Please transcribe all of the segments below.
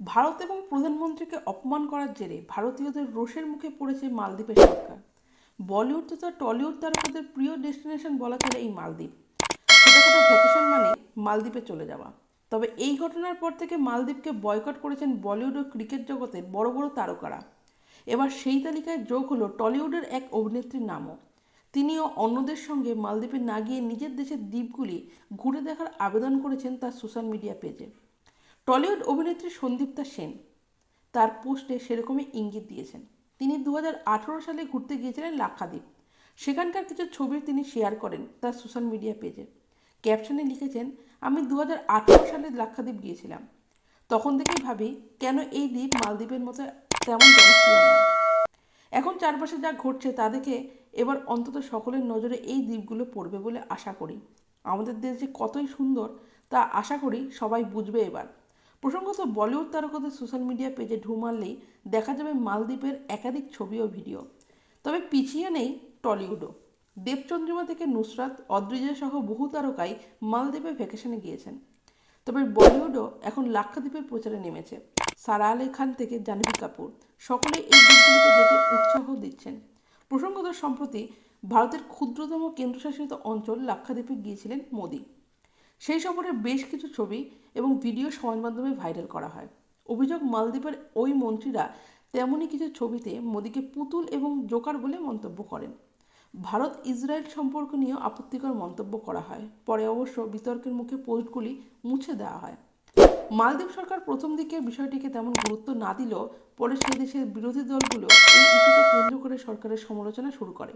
ভারত এবং প্রধানমন্ত্রীকে অপমান করার জেরে ভারতীয়দের রোষের মুখে পড়েছে মালদ্বীপের সরকার। বলিউড তথা টলিউড তারকাদের প্রিয় ডেস্টিনেশন বলা চলে এই মালদ্বীপ। ভ্যাকেশন মানে মালদ্বীপে চলে যাওয়া। তবে এই ঘটনার পর থেকে মালদ্বীপকে বয়কট করেছেন বলিউড ও ক্রিকেট জগতের বড় বড় তারকারা। এবার সেই তালিকায় যোগ হলো টলিউডের এক অভিনেত্রীর নামও। তিনিও অন্যদের সঙ্গে মালদ্বীপে না গিয়ে নিজের দেশের দ্বীপগুলি ঘুরে দেখার আবেদন করেছেন তার সোশ্যাল মিডিয়া পেজে। টলিউড অভিনেত্রী সন্দীপ্তা সেন তার পোস্টে সেরকমই ইঙ্গিত দিয়েছেন। তিনি দু হাজার আঠেরো সালে ঘুরতে গিয়েছিলেন লাক্ষাদ্বীপ। সেখানকার কিছু ছবি তিনি শেয়ার করেন তার সোশ্যাল মিডিয়া পেজে। ক্যাপশনে লিখেছেন, আমি দু হাজার আঠেরো সালে লাক্ষাদ্বীপ গিয়েছিলাম। তখন থেকেই ভাবি, কেন এই দ্বীপ মালদ্বীপের মতো তেমন জনপ্রিয় নয়? এখন চারপাশে যা ঘটছে তা দেখে এবার অন্তত সকলের নজরে এই দ্বীপগুলো পড়বে বলে আশা করি। আমাদের দেশ যে কতই সুন্দর তা আশা করি সবাই বুঝবে এবার। প্রসঙ্গত বলিউড তারকাদের সোশ্যাল মিডিয়া পেজে ঢু মারলেই দেখা যাবে মালদ্বীপের একাধিক ছবি ও ভিডিও। তবে পিছিয়ে নেই টলিউডও। দেবচন্দ্রিমা থেকে নুসরাত, অদ্রিজা সহ বহু তারকাই মালদ্বীপে ভ্যাকেশনে গিয়েছেন। তবে বলিউডও এখন লাক্ষাদ্বীপের প্রচারে নেমেছে। সারা আলি খান থেকে জাহ্নবী কাপুর। সকলে এই দ্বীপগুলিতে যেতে উৎসাহ দিচ্ছেন। প্রসঙ্গত সম্প্রতি ভারতের ক্ষুদ্রতম কেন্দ্রশাসিত অঞ্চল লাক্ষাদ্বীপে গিয়েছিলেন মোদী। সেই সফরের বেশ কিছু ছবি এবং ভিডিও সমাজ মাধ্যমে ভাইরাল করা হয়। অভিযোগ, মালদ্বীপের ওই মন্ত্রীরা তেমনই কিছু ছবিতে মোদীকে পুতুল এবং জোকার বলে মন্তব্য করেন। ভারত ইসরায়েল সম্পর্ক নিয়েও আপত্তিকর মন্তব্য করা হয়। পরে অবশ্য বিতর্কের মুখে পোস্টগুলি মুছে দেওয়া হয়। মালদ্বীপ সরকার প্রথম দিকে বিষয়টিকে তেমন গুরুত্ব না দিলেও পরে সেই দেশের বিরোধী দলগুলো এই ইস্যুকে কেন্দ্র করে সরকারের সমালোচনা শুরু করে।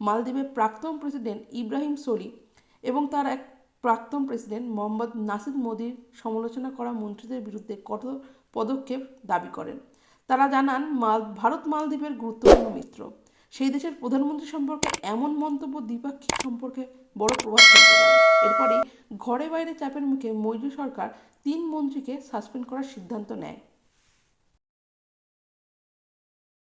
মালদ্বীপের প্রাক্তন প্রেসিডেন্ট ইব্রাহিম সোলি এবং তার এক প্রাক্তন প্রেসিডেন্ট মোহাম্মদ নাসিদ মোদির সমালোচনা করা মন্ত্রীদের বিরুদ্ধে কঠোর পদক্ষেপ দাবি করেন। তারা জানান, মাল, ভারত মালদ্বীপের গুরুত্বপূর্ণ মিত্র। সেই দেশের প্রধানমন্ত্রী সম্পর্কে এমন মন্তব্য দ্বিপাক্ষিক সম্পর্কে বড় প্রভাব ফেলতে পারে। এরপরেই ঘরে বাইরে চাপের মুখে মৈজু সরকার তিন মন্ত্রীকে সাসপেন্ড করার সিদ্ধান্ত নেয়।